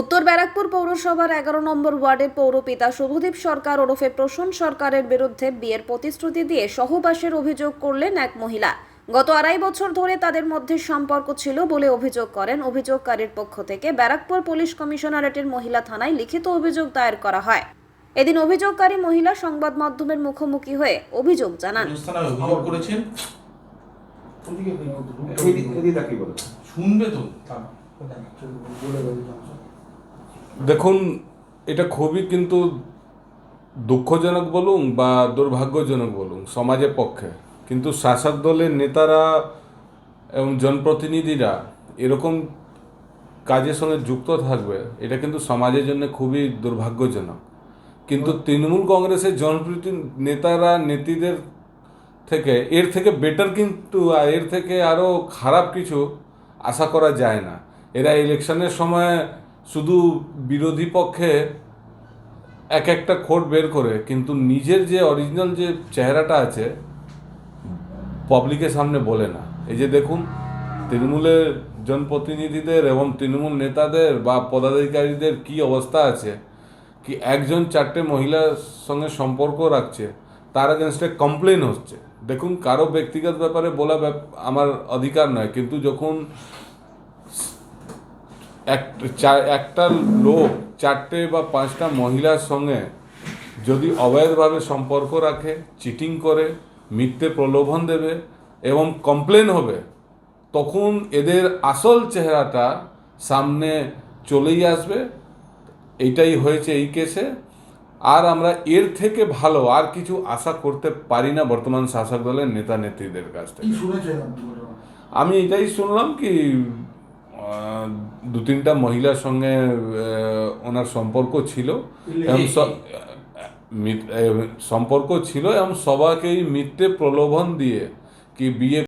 উত্তর ব্যারাকপুর পৌরসভার এগারো নম্বর ওয়ার্ডের পৌরপিতা শুভদীপ সরকার ওরফে প্রসূন সরকারের বিরুদ্ধে বিয়ের প্রতিশ্রুতি দিয়ে সহবাসের অভিযোগ করলেন এক মহিলা। গত আড়াই বছর ধরে তাদের মধ্যে সম্পর্ক ছিল বলে অভিযোগ করেন অভিযোগকারীর পক্ষ থেকে ব্যারাকপুর পুলিশ কমিশনারেটের মহিলা থানায় লিখিত অভিযোগ দায়ের করা হয়। এদিন অভিযোগকারী মহিলা সংবাদ মাধ্যমের মুখোমুখি হয়ে অভিযোগ জানান। অভিযোগ করেছেন। শুনবে তো। দেখুন, এটা খুবই কিন্তু দুঃখজনক বলুন বা দুর্ভাগ্যজনক বলুন সমাজের পক্ষে। কিন্তু শাসক দলের নেতারা এবং জনপ্রতিনিধিরা এরকম কাজের সঙ্গে যুক্ত থাকবে, এটা কিন্তু সমাজের জন্য খুবই দুর্ভাগ্যজনক। কিন্তু তৃণমূল কংগ্রেসের জনপ্রতি নেতারা, নেত্রীদের থেকে, এর থেকে বেটার কিন্তু এর থেকে আরও খারাপ কিছু আশা করা যায় না। এরা ইলেকশনের সময় শুধু বিরোধী পক্ষে এক একটা খোট বের করে, কিন্তু নিজের যে অরিজিনাল যে চেহারাটা আছে পাবলিকের সামনে বলে না। এই যে দেখুন, তৃণমূলের জনপ্রতিনিধিদের এবং তৃণমূল নেতাদের বা পদাধিকারীদের কি অবস্থা আছে, কি একজন চারটে মহিলার সঙ্গে সম্পর্ক রাখছে, তার এগেনস্টে কমপ্লেন হচ্ছে। দেখুন, কারও ব্যক্তিগত ব্যাপারে বলা আমার অধিকার নয়, কিন্তু যখন এক চা- একটা লোক চারটে বা পাঁচটা মহিলার সঙ্গে যদি অবৈধভাবে সম্পর্ক রাখে চিটিং করে মিথ্যে প্রলোভন দেবে এবং কমপ্লেন হবে তখন এদের আসল চেহারাটা সামনে চলেই আসবে। এইটাই হয়েছে এই কেসে আর আমরা এর থেকে ভালো আর কিছু আশা করতে পারি না বর্তমান শাসক দলের নেতা নেত্রীদের কাছ থেকে। আমি এটাই শুনলাম কি দু তিনটা মহিলার সঙ্গে ওনার সম্পর্ক ছিল। এবং সম্পর্ক ছিল এবং সবাকেই মিথ্যে প্রলোভন দিয়ে কি বিয়ে